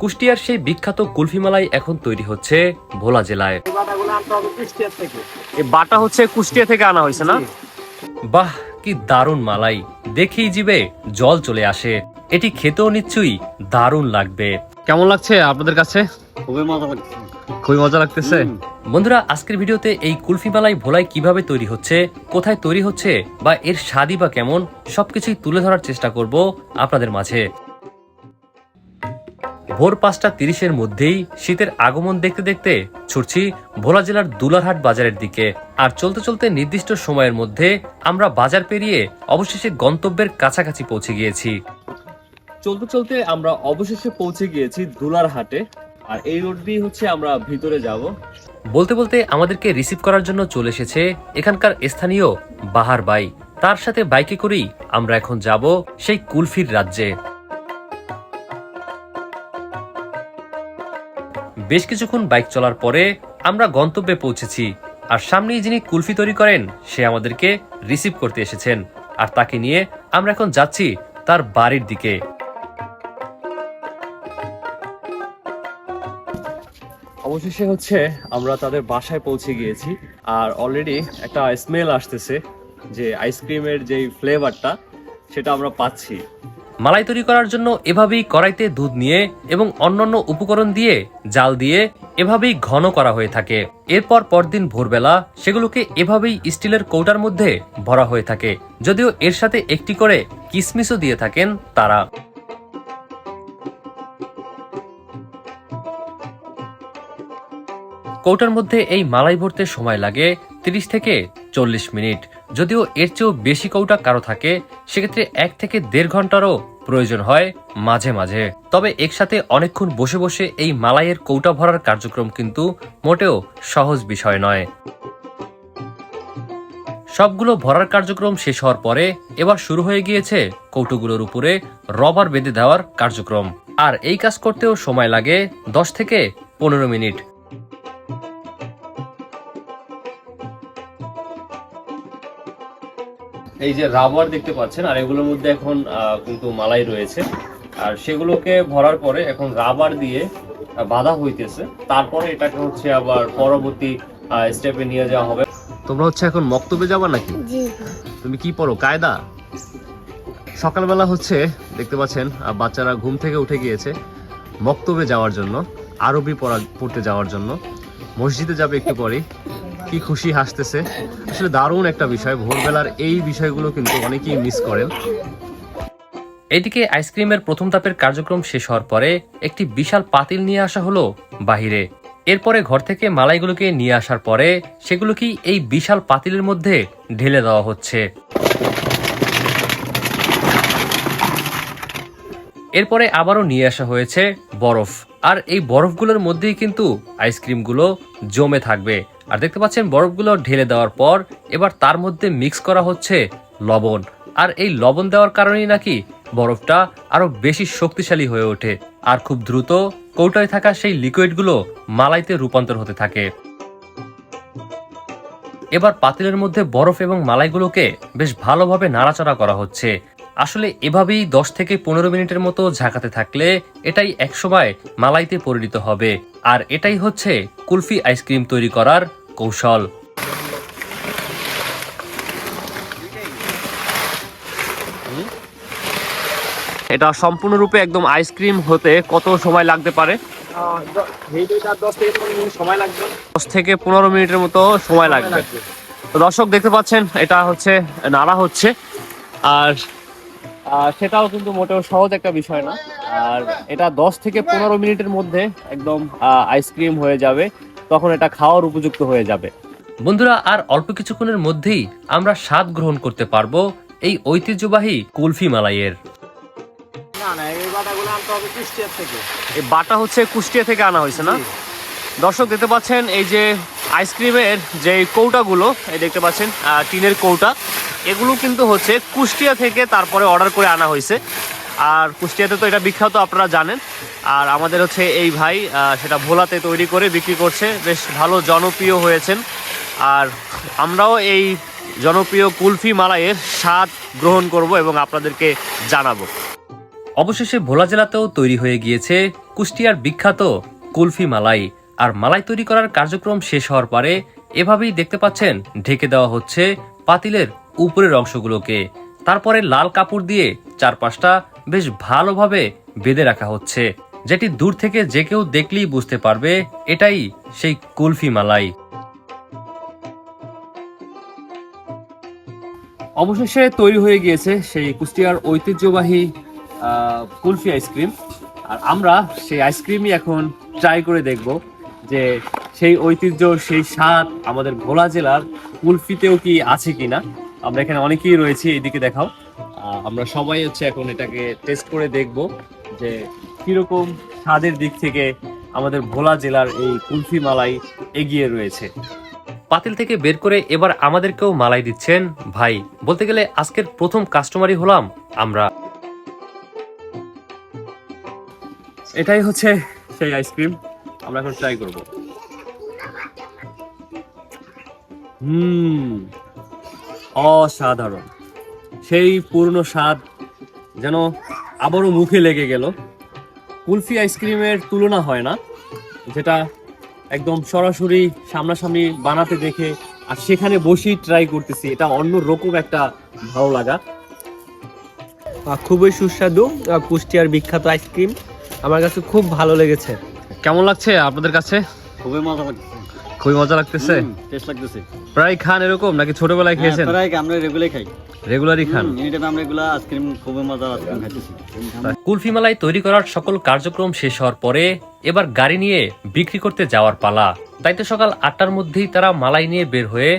কুষ্টিয়ার সেই বিখ্যাত কুলফিমালাই এখন তৈরি হচ্ছে ভোলা জেলায়। বাটা হচ্ছে কুষ্টিয়া থেকে আনা হয়েছে না? বাহ কি দারুণ মালাই। দেখেই জিবে জল চলে আসে। এটি খেতেও নিশ্চয়ই দারুণ লাগবে। কেমন লাগছে আপনাদের কাছে? খুবই মজা লাগছে। খুবই মজা লাগতেছে? বন্ধুরা আজকের ভিডিওতে এই কুলফি মালাই ভোলাই কীভাবে তৈরি হচ্ছে কোথায় তৈরি হচ্ছে বা এর স্বাদই বা কেমন সবকিছুই তুলে ধরার চেষ্টা করব আপনাদের মাঝে। ভোর পাঁচটা তিরিশের মধ্যেই শীতের আগমন দেখতে দেখতে ছুটছি ভোলা জেলার দুলারহাট বাজারের দিকে। আর চলতে চলতে নির্দিষ্ট সময়ের মধ্যে আমরা বাজার পেরিয়ে অবশেষে গন্তব্যের কাছাকাছি পৌঁছে গিয়েছি। চলতে চলতে আমরা অবশেষে পৌঁছে গিয়েছি দুলার হাটে আর এই রোড দিয়ে হচ্ছে আমরা ভিতরে যাব। বলতে বলতে আমাদেরকে রিসিভ করার জন্য চলে এসেছে এখানকার স্থানীয় বাহার বাই। তার সাথে বাইকে করেই আমরা এখন যাব সেই কুলফির রাজ্যে। বেশ কিছুক্ষণ বাইক চলার পরে আমরা গন্তব্যে পৌঁছেছি, আর সামনেই যিনি কুলফি তৈরি করেন, সে আমাদেরকে রিসিভ করতে এসেছেন, আর তাকে নিয়ে আমরা এখন যাচ্ছি তার বাড়ির দিকে। অবশেষে হচ্ছে আমরা তাদের বাসায় পৌঁছে গিয়েছি, আর অলরেডি একটা স্মেল আসতেছে যে আইসক্রিমের যে ফ্লেভারটা সেটা আমরা পাচ্ছি। মালাই তৈরি করার জন্য এভাবেই কড়াইতে দুধ নিয়ে এবং অন্যান্য উপকরণ দিয়ে জাল দিয়ে এভাবেই ঘন করা হয়ে থাকে। এরপর পরদিন ভোরবেলা সেগুলোকে এভাবেই স্টিলের কৌটার মধ্যে ভরা হয়ে থাকে। যদিও এর সাথে একটি করে কিসমিসও দিয়ে থাকেন তারা। কৌটার মধ্যে এই মালাই ভরতে সময় লাগে তিরিশ থেকে চল্লিশ মিনিট। যদিও এর চেয়েও বেশি কৌটা কারও থাকে, সেক্ষেত্রে এক থেকে দেড় ঘন্টারও প্রয়োজন হয় মাঝে মাঝে। তবে একসাথে অনেকক্ষণ বসে বসে এই মালাইয়ের কৌটা ভরার কার্যক্রম কিন্তু মোটেও সহজ বিষয় নয়। সবগুলো ভরার কার্যক্রম শেষ হওয়ার পরে এবার শুরু হয়ে গিয়েছে কৌটোগুলোর উপরে রবার বেঁধে দেওয়ার কার্যক্রম। আর এই কাজ করতেও সময় লাগে দশ থেকে পনেরো মিনিট। এই যে রাবার দেখতে পাচ্ছেন আর এগুলোর মধ্যে এখন কিন্তু মালাই রয়েছে। আর সেগুলোকে ভরার পরে এখন রাবার দিয়ে বাঁধা হইতেছে। তারপরে এটাকে হচ্ছে আবার পরবর্তী স্টেপে নিয়ে যাওয়া হবে। তোমরা হচ্ছে এখন মক্তবে যাবা নাকি? তুমি কি পড়ো কায়দা? সকালবেলা হচ্ছে দেখতে পাচ্ছেন বাচ্চারা ঘুম থেকে উঠে গিয়েছে মক্তবে যাওয়ার জন্য আরবি পড়া পড়তে যাওয়ার জন্য। মসজিদে যাবে একটু পরেই। কি খুশি হাসতেছে। আসলে দারুণ একটা বিষয়, ভোরবেলার এই বিষয়গুলো কিন্তু অনেকেই মিস করেন। এদিকে আইসক্রিমের প্রথম তাপের কার্যক্রম শেষ হওয়ার পরে একটি বিশাল পাতিল নিয়ে আসা হলো বাহিরে। এরপরে ঘর থেকে মালাইগুলোকে নিয়ে আসার পরে সেগুলোকেই এই বিশাল পাতিলের মধ্যে ঢেলে দেওয়া হচ্ছে। এরপরে আবারও নিয়ে আসা হয়েছে বরফ। আর এই বরফগুলোর মধ্যেই কিন্তু আইসক্রিমগুলো জমে থাকবে। আর দেখতে পাচ্ছেন, বরফগুলো ঢেলে দেওয়ার পর এবার তার মধ্যে মিক্স করা হচ্ছে লবণ। আর এই লবণ দেওয়ার কারণেই নাকি বরফটা আরও বেশি শক্তিশালী হয়ে ওঠে। আর খুব দ্রুত কৌটায় থাকা সেই লিকুইডগুলো মালাইতে রূপান্তর হতে থাকে। এবার পাতিলের মধ্যে বরফ এবং মালাইগুলোকে বেশ ভালোভাবে নাড়াচাড়া করা হচ্ছে। আসলে এভাবেই দশ থেকে পনেরো মিনিটের মতো ঝাঁকাতে থাকলে এটাই একসময় মালাইতে পরিণত হবে। আর এটাই হচ্ছে কুলফি আইসক্রিম তৈরি করার কৌশল। এটা সম্পূর্ণরূপে একদম আইসক্রিম হতে কত সময় লাগতে পারে? দশ থেকে পনেরো মিনিটের মতো সময় লাগবে। দর্শক, দেখতে পাচ্ছেন, এটা হচ্ছে, নাড়া হচ্ছে। আর সেটাও কিন্তু মোটেও সহজ একটা বিষয় না। আর এটা দশ থেকে পনেরো মিনিটের মধ্যে একদম আইসক্রিম হয়ে যাবে। তখন এটা খাওয়ার উপযুক্ত হয়ে যাবে। বন্ধুরা আর অল্প কিছুক্ষণের মধ্যেই আমরা স্বাদ গ্রহণ করতে পারব এই ঐতিহ্যবাহী কুলফি মালাইয়ের। না না এই বাটাগুলো আনতে হবে কুষ্টিয়ার থেকে। এই বাটা হচ্ছে কুষ্টিয়া থেকে আনা হয়েছে না? দর্শক দেখতে পাচ্ছেন এই যে আইসক্রিমের যে কৌটাগুলো এই দেখতে পাচ্ছেন টিনের কৌটা এগুলো কিন্তু হচ্ছে কুষ্টিয়া থেকে তারপরে অর্ডার করে আনা হয়েছে। আর কুষ্টিয়াতে তো এটা বিখ্যাত, আপনারা জানেন। আর আমাদের হচ্ছে এই ভাই সেটা ভোলাতে তৈরি করে বিক্রি করছে। বেশ ভালো জনপ্রিয় হয়েছেন। আর আমরাও এই জনপ্রিয় কুলফি মালাইয়ের স্বাদ গ্রহণ করব এবং আপনাদেরকে জানাব। অবশেষে ভোলা জেলাতেও তৈরি হয়ে গিয়েছে কুষ্টিয়ার বিখ্যাত কুলফি মালাই। আর মালাই তৈরি করার কার্যক্রম শেষ হওয়ার পরে এভাবেই দেখতে পাচ্ছেন, ঢেকে দেওয়া হচ্ছে পাতিলের উপরের অংশগুলোকে। তারপরে লাল কাপড় দিয়ে চারপাশটা বেশ ভালোভাবে বেঁধে রাখা হচ্ছে। যেটি দূর থেকে যে কেউ দেখলেই বুঝতে পারবে, এটাই সেই কুলফি মালাই। অবশেষে তৈরি হয়ে গিয়েছে সেই কুষ্টিয়ার ঐতিহ্যবাহী কুলফি আইসক্রিম। আর আমরা সেই আইসক্রিমই এখন ট্রাই করে দেখব যে সেই ঐতিহ্য, সেই স্বাদ আমাদের ভোলা জেলার কুলফিতেও কি আছে কিনা। আমরা এখানে অনেকেই রয়েছি এইদিকে দেখাও। আমরা সবাই হচ্ছে এখন এটাকে টেস্ট করে দেখব যে কীরকম স্বাদের দিক থেকে আমাদের ভোলা জেলার এই কুলফি মালাই এগিয়ে রয়েছে। পাতিল থেকে বের করে এবার আমাদেরকেও মালাই দিচ্ছেন ভাই। বলতে গেলে আজকের প্রথম কাস্টমারই হলাম আমরা। এটাই হচ্ছে সেই আইসক্রিম আমরা এখন ট্রাই করব। হুম অসাধারণ। সেই পুরনো স্বাদ যেন আবারও মুখে লেগে গেল। কুলফি আইসক্রিমের তুলনা হয় না যেটা একদম সরাসরি সামনাসামনি বানাতে দেখে আর সেখানে বসেই ট্রাই করতেছি এটা অন্য রকম একটা ভালো লাগা। খুবই সুস্বাদু কুষ্টিয়ার বিখ্যাত আইসক্রিম আমার কাছে খুব ভালো লেগেছে। কেমন লাগছে আপনাদের কাছে? খুবই মজা লাগছে। খুবই মজা লাগতেছে? টেস্ট লাগতেছে। প্রায় খান এরকম নাকি ছোটবেলায় খেয়েছেন? প্রায় আমরা রেগুলার খাই। রেগুলারই খান? আমরা এগুলা আইসক্রিম খুবই মজা আইসক্রিম খাইতেছি। কুলফি মালাই তৈরি করার সকল কার্যক্রম শেষ হওয়ার পরে এবার গাড়ি নিয়ে বিক্রি করতে যাওয়ার পালা। তাই তো সকাল আটটার মধ্যেই তারা মালাই নিয়ে বের হয়ে